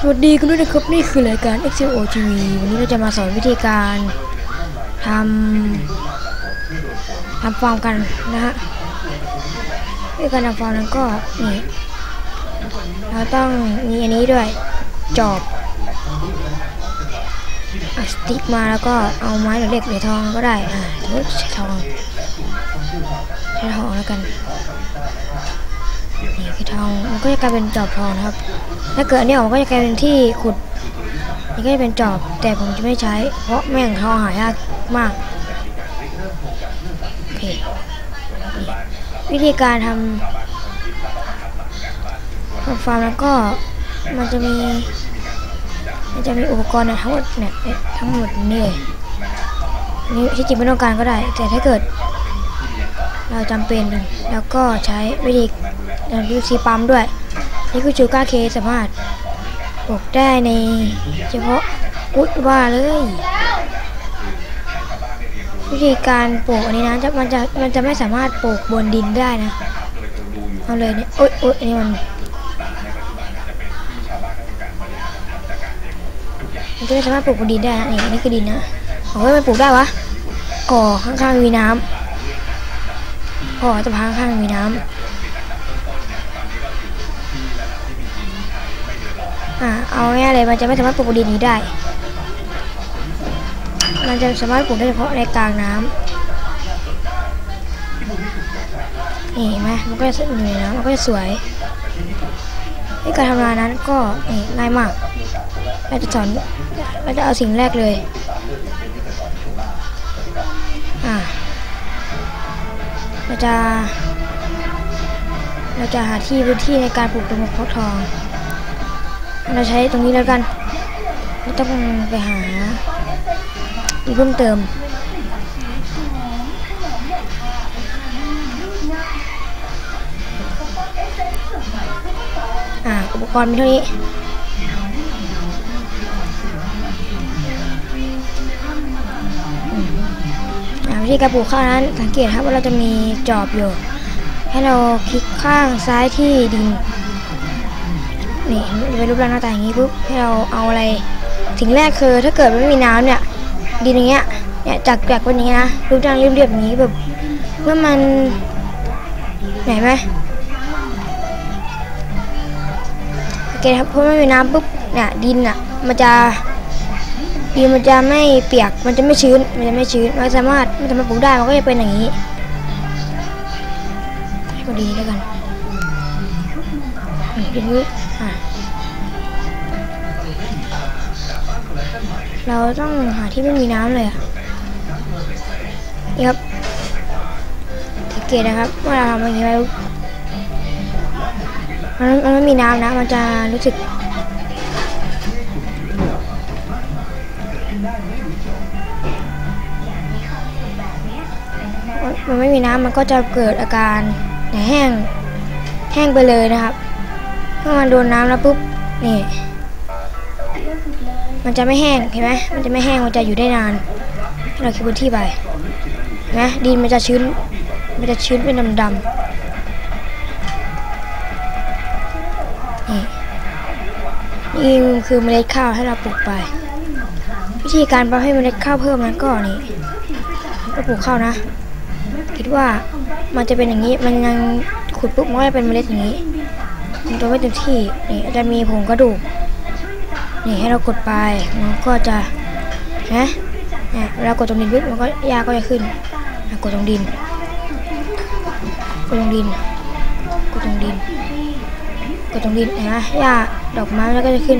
สวัสดีคุณด้วยนะครับนี่คือรายการ XO TV วันนี้เราจะมาสอนวิธีการทำทำฟาร์มกันนะฮะวิธีการทำฟาร์มนั้นก็นี่เราต้องมีอันนี้ด้วยจอบเอาสติ๊กมาแล้วก็เอาไม้หรือเหล็กหรือทองก็ได้อ่าสมมติใช้ทองใช้ทองแล้วกัน นี่คือทองมันก็จะกลายเป็นจอบทองนะครับ ถ้าเกิดอันนี้ออกมันก็จะกลายเป็นที่ขุดนี่ก็จะเป็นจอบแต่ผมจะไม่ใช้ เพราะแม่งทองหายากมากโอเควิธีการทำทำฟาร์มแล้วก็มันจะมีมันจะมีอุปกรณ์ทั้งหมดเนี่ยเนี่ทั้งหมดนี่เลยนี่ที่จริงไม่ต้องการก็ได้ แต่ถ้าเกิด เราจำเป็นแล้วก็ใช้วิธี การวิธีปั๊มด้วย นี่คือจูก้าเคสามารถปลูกได้ในเฉพาะอุ๊ยว่าเลย วิธีการปลูกอันนี้นะจะมันจะมันจะไม่สามารถปลูกบนดินได้นะเอาเลยเนี่ยโอ๊ยโอ๊ยอันนี้มันมันจะไม่สามารถปลูกบนดินได้นะนี่นนี่คือดินนะเอาไว้มันปลูกได้วะก่อข้างๆมีน้ำก่อจะพังข้างๆมีน้ำ อ่าเอาง่ายเลยมันจะไม่สามารถปลูกบนดินนี้ได้ มันจะสามารถปลูกได้เฉพาะในกลางน้ำนี่เห็นไหมมันก็จะอยู่ในน้ำมันก็จะสวยในการทำงานนั้นก็นี่ง่ายมากเราจะสอนเราจะเอาสิ่งแรกเลยอ่าเราจะ เราจะหาที่พื้นที่ในการปลูกต้นมะพร้าวทอง เราใช้ตรงนี้แล้วกันไม่ต้องไปหาอีกเพิ่มเติมอ่าอุปกรณ์มีเท่านี้วิธีการปลูกข้าวนั้นสังเกตครับว่าเราจะมีจอบอยู่ ให้เราคลิกข้างซ้ายที่ดิน นี่จะเป็นรูปร่างหน้าตาอย่างนี้ปุ๊บให้เราเอาอะไรสิ่งแรกคือถ้าเกิดไม่มีน้ำเนี่ยดินอย่างเงี้ยเนี่ยจากจากเป็นอย่างนี้นะรูปร่างเรียบๆอย่างนี้แบบเมื่อมันเห็นไหมโอเคครับเพราะไม่มีน้ำปุ๊บเนี่ยดินอะมันจะดินมันจะไม่เปียกมันจะไม่ชื้นมันจะไม่ชื้นมันสามารถมันสามารถปลูกได้มันก็จะเป็นอย่างนี้ให้พอดีแล้วกัน อืมดินนี้อะเราต้องหาที่ไม่มีน้ำเลยอะนี่ครับสังเกตนะครับว่าเราทำอย่างนี้ไปปุ๊บมันมันไม่มีน้ำนะ มันจะรู้สึกมันไม่มีน้ำมันก็จะเกิดอาการแห้ง แห้งไปเลยนะครับ เมื่อมันโดนน้ำแล้วปุ๊บนี่มันจะไม่แห้งเห็นไหมมันจะไม่แห้งมันจะอยู่ได้นานเราคิดพื้นที่ไปนไหมดินมันจะชื้น มันจะชื้นเป็นดำๆนี่นี่คือเมล็ดข้าวให้เราปลูกไป วิธีการปรับให้เมล็ดข้าวเพิ่มนั้นก็นี่เราปลูกข้าวนะ คิดว่ามันจะเป็นอย่างนี้มันยังขุดปุ๊บมันก็จะเป็นเมล็ดอย่างนี้ มันตัวไม่เต็มที่นี่จะมีผงกระดูก นี่ให้เรากดไปมันก็จะนะเนี่ยเวลากดตรงดินปุ๊บมันก็ยาก็จะขึ้นกดตรงดินกดตรงดินกดตรงดินกดตรงดินนไหญ้าดอกไม้แล้วก็จะขึ้น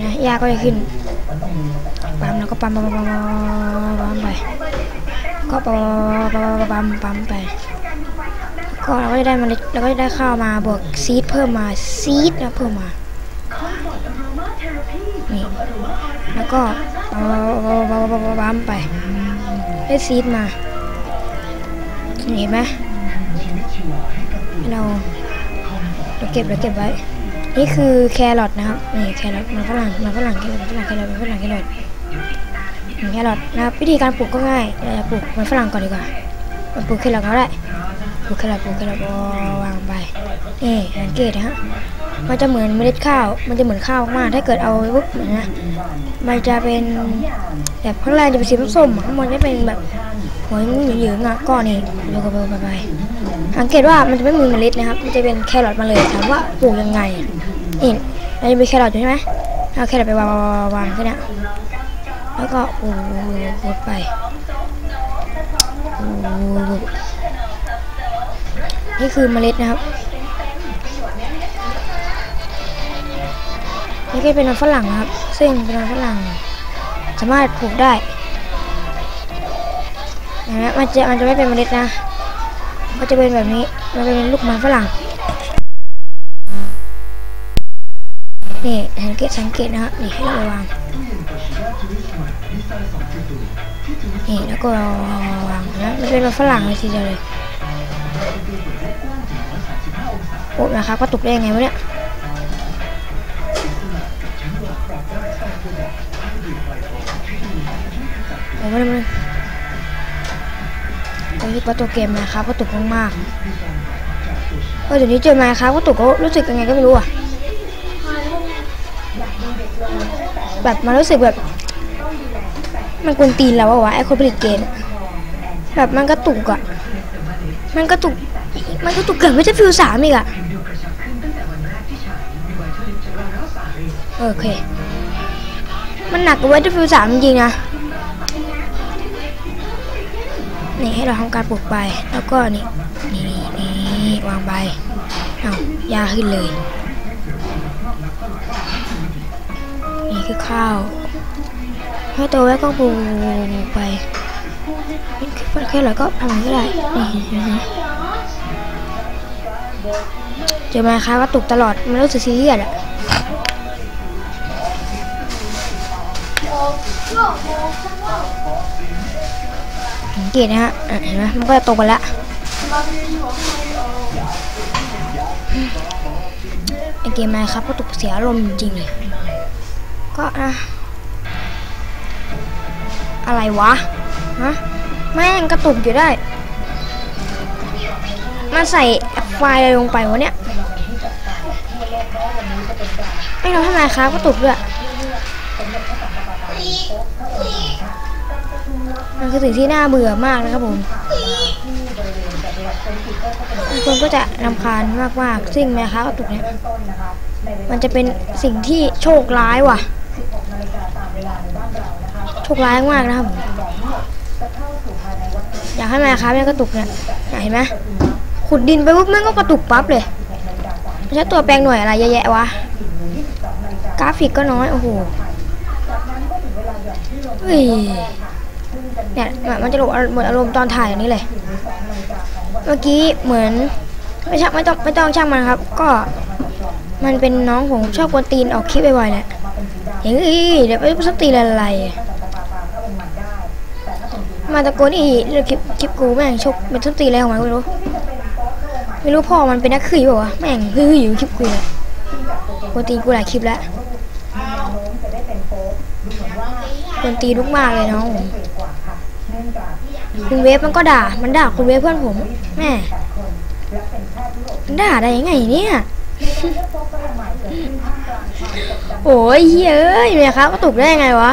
นะหญ้าก็จะขึ้นปั๊มแล้วก็ปั๊มปั๊มปั๊มปั๊มไปก็ปั๊มปั๊มปั๊มไป ก็เราก็จะได้เมล็ดเราก็จะได้ข้าวมาบวกซีดเพิ่มมาซีดแล้วเพิ่มมานี่แล้วก็ปั๊มไปได้ซีดมาเห็นไหมเราเราเก็บเราเก็บไว้ นี่คือแครอทนะครับนี่แครอทมันฝรั่งมันฝรั่งแครอทมันฝรั่งแครอทมันฝรั่งแครอทแครอทนะครับวิธีการปลูกก็ง่ายเราจะปลูกมันฝรั่งก่อนดีกว่า มันปลูกแครอทก็ได้ปลูกแครอทปลูกแครอทวางไปนี่สังเกตนะฮะมันจะเหมือนเมล็ดข้าว มันจะเหมือนข้าวมากถ้าเกิดเอาปุ๊บนะมันจะเป็นแบบข้างล่างจะเป็นสีส้มข้างบนจะเป็นแบบหัวเหยืองๆอะก้อนนี่ดูกันไปไปสังเกตว่ามันจะไม่มีเมล็ดนะครับ มันจะเป็นแครอทมาเลยถามว่าปลูกยังไงนี่เราจะมีแครอทอยู่ใช่ไหมเอาแครอทไปวางวางๆๆๆแค่นี้ยแล้วก็ปลูกไป นี่คือเมล็ดนะครับ นี่ก็เป็นมันฝรั่งนะครับ ซึ่งเป็นมันฝรั่ง สามารถปลูกได้นะมันจะมันจะไม่เป็นเมล็ดนะ มันจะเป็นแบบนี้ มันเป็นลูกมันฝรั่ง นี่สังเกตสังเกตนะฮะนี่ให้เราวาง นี่แล้วก็วางนะมันเป็นมันฝรั่งเลยทีเดียวเลยโอ้นะครับก็ตกได้ไงวะเนี่ยโอ้ไม่ได้ไม่ได้ตอนนี้ประตูเกมนะครับก็ตกมากๆเออเดี๋ยวนี้เจอมาครับก็ตกก็รู้สึกยังไงก็ไม่รู้อะแบบมันรู้สึกแบบ มันกวนตีนเราอะวะไอคนผลิตเกมแบบมันกระตุกอะมันกระตุก มันกระตุกเกิดไม่ใช่ฟิวสามอีกอะโอเค มันหนักกว่าเวทฟิวสามจริงนะ นี่ให้เราทำการปลูกไป แล้วก็นี่ นี่นี่วางใบเอายาขึ้นเลย นี่คือข้าว ให้โตไว้ก็ปลูกไปนี่คือแค่ไหนก็ทำอย่างนี้ก็ได้นี่นะเจอมาค้าก็ตกตลอด มันรู้สึกซีเรียสอะสังเกตนะฮะเห็นไหมมันก็จะตกันละไอเกมไมครับก็ตกเสียอารมณ์จริงเลย ก็อะ อะไรวะ ฮะ แม่งกระตุกอยู่ได้มาใส่ไฟล์อะไรลงไปวะเนี่ยไม่เราทำไมครับก็ตุกด้วยมันคือสิ่งที่น่าเบื่อมากนะครับผมคนก็จะรำคาญมากๆซึ่งแม่ค้ากระตุกเนี่ยมันจะเป็นสิ่งที่โชคร้ายว่ะ โชคร้ายมากนะครับ อยากให้แม่ค้าแม่กระตุกเนี่ยเห็นไหมขุดดินไปปุ๊บแม่งก็กระตุกปั๊บเลยไม่ใช่ตัวแปลงหน่วยอะไรเยอะแยะวะ กราฟิกก็น้อยโอ้โหเฮ้ยเนี่ยมันจะหลบหมดอารมณ์ตอนถ่ายอย่างนี้เลย เมื่อกี้เหมือนไม่ช่างไม่ต้องไม่ต้องช่างมันครับ ก็มันเป็นน้องผมชอบกวนตีนออกคลิปบ่อยๆแหละอย่างนี้เดี๋ยวไปสตีอะไร มาตะโกนอีเรื่องคลิปคลิปกูแม่งชกเป็นสตีนอะไรของมันไม่รู้ ไม่รู้พ่อมันเป็นนักขี่ป่าวะแม่งฮืออยู่คลิปกูเลยกวนตีกูหลายคลิปแล้วกวนตีลูกมากเลยน้องคุณเวฟมันก็ด่า มันด่าคุณเวฟเพื่อนผมแม่มันด่าได้ยังไงเนี่ยโอ้ยเฮ้ยเมียครับก็ตกได้ยังไงวะ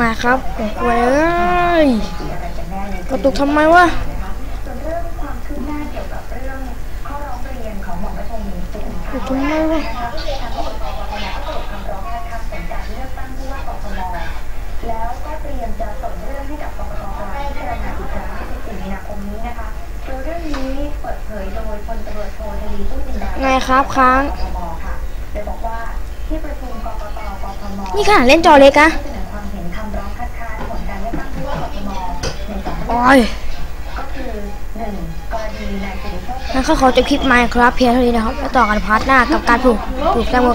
มาครับโอ้โหเอ้ยกระตุกทำไมวะกระตุกทำไมวะแล้วก็เตรียมจะส่งเรื่องให้กับกกตกลางพิจารณาอีกครั้งใน14มีนาคมนี้นะคะโดยเรื่องนี้เปิดเผยโดยพลตำรวจโททวีผู้จินดาไงครับค้างโดยบอกว่าที่ประชุมกกตกทมนี่ขนาดเล่นจอเล็กอะ อยก็คือหนึ่งกรณีนายสิริโชคงั้นก็ขอจบคลิปมาครับเพียงเท่านี้นะครับ แล้วต่อกันพาร์ทหน้ากับการปลูกปลูกแตงโมกับ